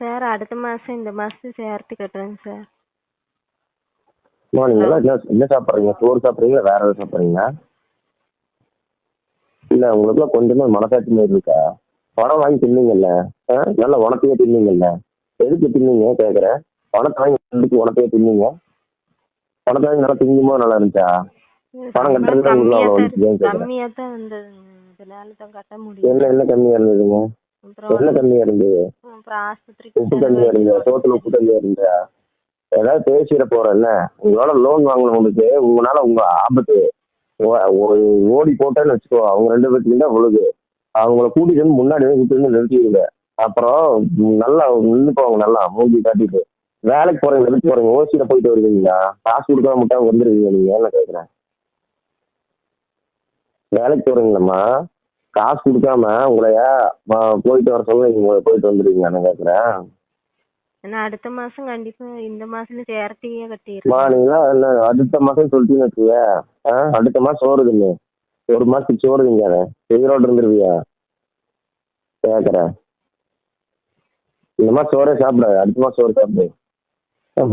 Sir அடுத்த மாசம் இந்த மாசம் சேர்த்து கட்டுறேங்க சார். நீங்க எல்லாம் என்ன சாப்பிட்றீங்க? சோறு சாப்பிட்றீங்களா? வேற எதாவது சாப்பிட்றீங்களா? இல்ல உங்களுக்குலாம் கொஞ்சமா மனசாட்சி மாதிரி இருக்கா? பணம் வாங்கி தின்னீங்கல்ல? நல்லா உனத்தையே தின்னீங்கல்ல? எதுக்கு தின்னீங்க? கேட்குறேன் பணத்தை வாங்கி எதுக்கு உனத்தையே தின்னீங்க. பணத்தை வாங்கி நல்லா திங்கும்போது நல்லா இருந்துச்சா? பணம் கட்டுறதுக்கு உங்களுக்கு அவ்வளோ கம்மியா தான் இருந்ததுங்க இதனால தான் கட்ட முடியும் என்ன என்ன கம்மியா இருந்ததுங்க? என்ன கம்மியா இருந்தது? உப்பு கம்மியா இருந்ததா? சோத்துல உப்பு கம்மியா இருந்ததா? ஏதாவது பேசிட போறேன்ல. உங்களோட லோன் வாங்கினவங்களுக்கு உங்களால உங்க ஆபத்து. ஓடி போட்டேன்னு வச்சுக்கோ. அவங்க ரெண்டு பேர்த்துக்கு தான் விழுது அவங்கள கூட்டிட்டு வந்து முன்னாடி கூட்டிட்டு வந்து நிறுத்திடுங்க. அப்புறம் நல்லா நின்று போவாங்க நல்லா மூஞ்சி காட்டிட்டு. வேலைக்கு போறீங்க நிறுத்தி போறீங்க. ஓசியில போயிட்டு வருவீங்களா? காசு கொடுக்காம மட்டும் வந்துருவீங்க நீங்க. என்ன கேட்குறேன் வேலைக்கு போறீங்களம்மா? காசு கொடுக்காம உங்களைய போயிட்டு வர சொல்ல போயிட்டு வந்துருவீங்க நான் கேட்குறேன் ஏன்னா அடுத்த மாசம் கண்டிப்பா இந்த மாசம் சேர்த்தியே கட்டிடுறேன். நீங்களா அடுத்த மாசம் சொல்லிட்டீங்கன்னு வச்சுக்க ஆ அடுத்த மாசம் சோறுதுங்க ஒரு மாசத்துக்கு சோறு திங்காத. உயிரோடு இருந்துருவியா? கேட்குறேன் இந்த மாசம் சோறே சாப்பிடாது. அடுத்த மாசம் சோறு சாப்பிடு.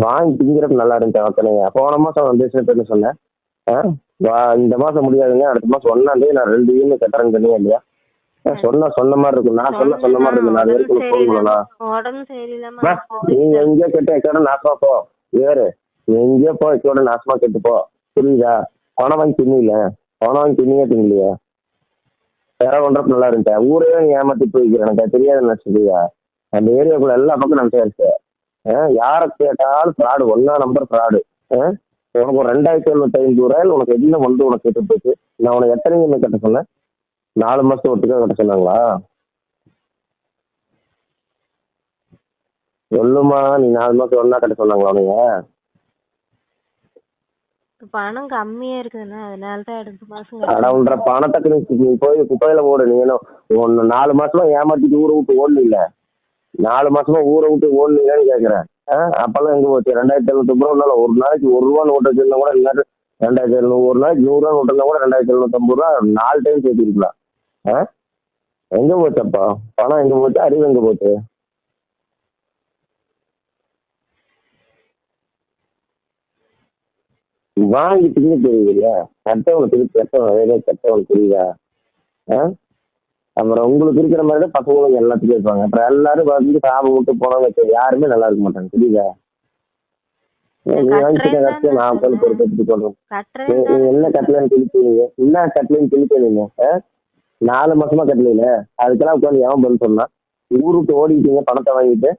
வாங்கி திங்கிறப்ப நல்லா இருந்துச்சு போன மாசம் வந்து என்ன சொன்னேன். இந்த மாசம் முடியாதுங்க. அடுத்த மாசம் ஒன்னாம் தேதி நான் ரெண்டு யூனிட் கட்டுறேன்னு சொன்னீங்க இல்லையா? சொன்னா சொன்ன மாதிரி இருக்கும். நான் சொன்ன சொன்ன மாதிரி இருக்கும். நான் வரைக்கும் phone பண்ணலாம் நீங்க எங்கேயோ கெட்ட எக்கோட நாசமா போ. வேறு நீ எங்கேயோ போ எக்கோட நாசமா கெட்டு போ. புரியுதா? பணம் வாங்கி தின்னீல பணம் வாங்கி தின்னீங்க தின்னலையா? வேற ஒன்றப்ப நல்லா இருந்துச்சா ஊரே ஏமாத்தி போய்க்கிறேன். எனக்கு தெரியாது நினைச்சிருக்கியா அந்த ஏரியாக்குள்ள எல்லா பக்கம் நான் சேர்த்தேன் யாரை கேட்டாலும் ஃப்ராடு ஒன்னா நம்பர் ஃப்ராடு உனக்கு ஒரு ரெண்டாயிரத்தி எழுநூத்தி ஐம்பது ரூபாயில் உனக்கு என்ன வந்து உனக்கு கெட்டு போச்சு நான் உனக்கு எத்தனை என்ன கட்ட சொன்னேன்? நாலு மாசம் ஒட்டுக்கா கட்ட சொன்னாங்களா? சொல்லுமா நீ நாலு மாசம் ஒன்னா கட்ட சொன்னாங்களா உனக்கு பணம் கம்மியா இருக்குதுண்ணா அதனால தான் அடுத்த மாசம் அட கட்டுறேன். உன்ற பணத்துக்கு நீ போய் குப்பையில போடு. நீ என்ன ஒன்னு நாலு மாசமா ஏமாத்திட்டு ஊரை விட்டு ஓடல நாலு மாசமா ஊரை விட்டு ஓடலன்னு கேக்குறேன்? அப்பெல்லாம் எங்க போச்சு? ரெண்டாயிரத்தி எழுநூத்தி ரூபா இருந்தாலும் ஒரு நாளைக்கு ஒரு ரூபா நோட்டு வச்சிருந்தா கூட இல்லாட்டி ரெண்டாயிரத்தி எழுநூறு ஒரு நாளைக்கு நூறு ரூபா நோட்டு இருந்தா கூட ரெண்டாயிரத்தி எழுநூத்தி ஐம்பது ரூபா நாலு டைம் சேர்த்திருக்கலாம் ஆ? எங்க போச்சப்பா பணம் எங்க போச்சு? அறிவு எங்க போச்சு? வாங்கி திங்க தெரியுதுல்ல கெட்டவங்க திருப்பி கெட்டவன் ஏதோ கெட்டவன் தெரியுதா ஆ? அப்புறம் உங்களுக்கு இருக்கிற மாதிரி தான் பசங்களும் எல்லாத்துக்கும் இருப்பாங்க. அப்புறம் எல்லாரும் வந்து சாபம் விட்டு போனவங்க வச்சு யாருமே நல்லா இருக்க மாட்டாங்க. புரியுதா? ஏன் நான் உட்காந்து பொறுப்பெடுத்து சொல்றேன் என்ன கட்டலன்னு கிழிச்சீங்க என்ன கட்டலன்னு கிழிச்சீங்க நாலு மாசமா கட்டலீங்க அதுக்கெல்லாம் உட்காந்து எவன் பதில் சொன்னா? ஊர் விட்டு ஓடிட்டீங்க பணத்தை வாங்கிட்டு?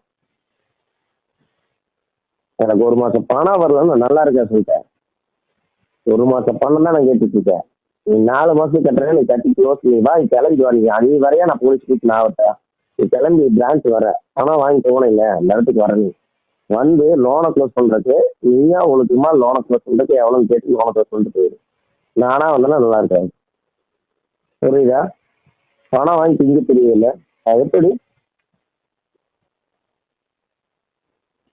எனக்கு ஒரு மாசம் பணம் வரலன்னு நல்லா இருக்கேன் சொல்லிட்டேன் ஒரு மாசம் பணம் தான் நான் கேட்டுட்டு இருக்கேன். நீ நாலு மாசம் கட்டுறேன் நீ கட்டி க்ளோஸ் நீ வா நீ கிளம்பி வா. நீ நீ வரையா நான் போலீஸ் ஸ்டேஷன் ஆகட்டா நீ கிளம்பி பிரான்ச் வர. பணம் வாங்கி போனீங்க இந்த இடத்துக்கு வர நீ. வந்து லோனை க்ளோஸ் பண்றதுக்கு நீயா உனக்குமா லோனை க்ளோஸ் பண்றதுக்கு எவ்வளவு கேட்டு லோனை க்ளோஸ் பண்ணிட்டு போயிரு. நானா வந்தேன்னா நல்லா இருக்காது. புரியுதா? பணம் வாங்கி திங்க தெரியல அது எப்படி?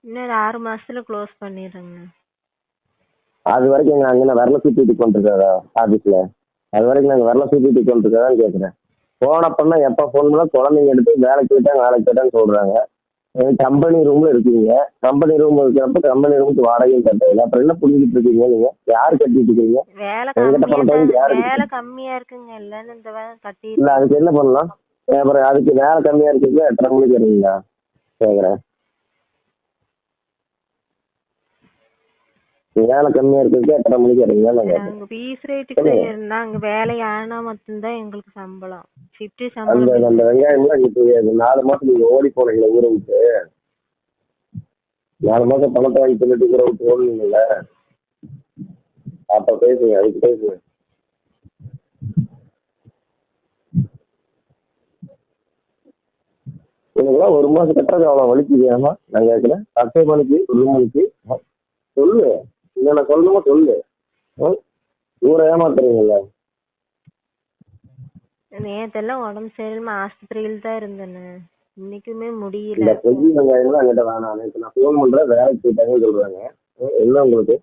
இன்னொரு ஆறு மாசத்துல க்ளோஸ் பண்ணிடுறேங்க. அது வரைக்கும் எங்க அங்கே வரல சுத்திட்டு கொண்டிருக்காதா ஆபீஸ்ல அது வரைக்கும் நாங்கள் வரல சுத்திட்டு கொண்டிருக்காதான்னு கேட்குறேன் போன பண்ணா எப்போ ஃபோன் பண்ணா குழந்தைங்க எடுத்து வேலைக்கு போயிட்டாங்க வேலைக்கு போயிட்டான்னு சொல்றாங்க. கம்பெனி ரூம்ல இருக்கீங்க. கம்பெனி ரூம் இருக்கிறப்ப கம்பெனி ரூமுக்கு வாடகையும் கட்டல அப்புறம் என்ன புரிஞ்சுட்டு இருக்கீங்க நீங்க? யார் கட்டிட்டு இருக்கீங்க? கம்மியா பணம் யாரு தான் வேலை கம்மியா இருக்குங்க. இல்லன்னு இந்த வேலை கட்டி இல்ல அதுக்கு என்ன பண்ணலாம்? அப்புறம் அதுக்கு வேலை கம்மியா இருக்குங்களா எட்டரை மணிக்கு வரீங்களா கேக்குறேன். வேலை கம்மியா இருக்கிறதுக்கு எட்டரை மணிக்கு கேட்கறேன் நாங்க பீஸ் ரேட்டுக்கு இருந்தா அங்க வேலை ஆனா மட்டும்தான் எங்களுக்கு சம்பளம். ஷிஃப்ட் சம்பளம் அந்த வெங்காயம்லாம் இங்க தெரியாது நாலு மாசம் நீங்க ஓடி போனீங்களா ஊரை விட்டு. நாலு மாசம் பணத்தை வாங்கி தின்னுட்டு ஊரை விட்டு ஓடுனீங்கல்ல? அப்ப பேசுங்க அதுக்கு பேசுங்க. உனக்குலாம் ஒரு மாசம் கட்டுறது அவ்வளவு வலிக்குது ஏமா நான் கேட்கிறேன். பத்து மணிக்கு ஒரு மணிக்கு சொல்லு என்ன நான் சொல்லணுமோ சொல்லு? ஊரை ஏமாத்துறீங்கல்ல? நேத்தெல்லாம் உடம்பு சரியில்லாம ஆஸ்பத்திரியில தான் இருந்தேன்னு இன்னைக்குமே இந்த முடியல பெரிய வெங்காயம் என்கிட்ட வேணாம். நேற்று நான் ஃபோன் பண்றேன் வேலைக்கு போயிட்டாங்கன்னு சொல்றாங்க. என்ன உங்களுக்கு?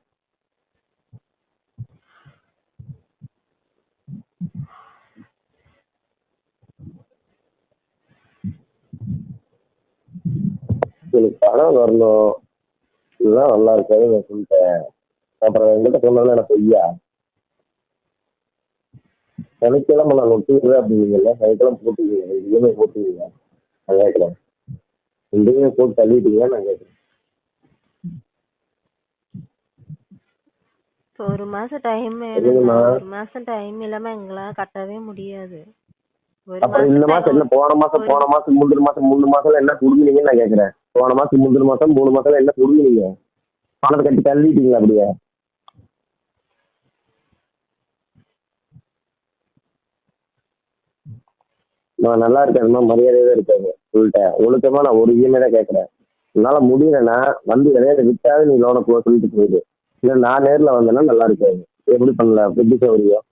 எனக்கு பணம் வரணும். இதுதான் நல்லா இருக்காது நான் சொல்லிட்டேன். அப்புறம் என்கிட்ட சொன்னதுல எனக்கு பொய்யா சனிக்கிழமை நான் ஒட்டுக்கிறேன் அப்படிங்கல சனிக்கிழமை போட்டுக்கீங்க இஎம்ஐ போட்டுக்கீங்க. நான் கேட்குறேன். ரெண்டுமே போட்டு தள்ளிட்டீங்க நான் கேட்குறேன். ஒரு மாசம் டைம். ஒரு மாசம் டைம் இல்லாம எங்களால கட்டவே முடியாது. அப்புறம் இந்த மாசம் என்ன? போன மாசம் போன மாசம் முந்தின மாசம் மூணு மாசம்ல என்ன குடுக்குனீங்கன்னு நான் கேட்குறேன். போன மாசம் முந்தின மாசம் மூணு மாசம்ல என்ன குடுக்குனீங்க? பணத்தை கட்டி தள்ளிட்டீங்களா அப்படியே? நான் நல்லா இருக்கேன்மா மரியாதையாக இருக்காங்க சொல்லிட்டேன் ஒழுக்கமா நான் ஒரு இஎம்ஐ தான் கேட்குறேன். என்னால் முடியலன்னா வந்து விளையாட விட்டாவது நீ லோனை போ சொல்லிட்டு போயிடு. இல்லை நான் நேரில் வந்தேன்னா நல்லா இருக்காது எப்படி பண்ணல எப்படி சௌரியம்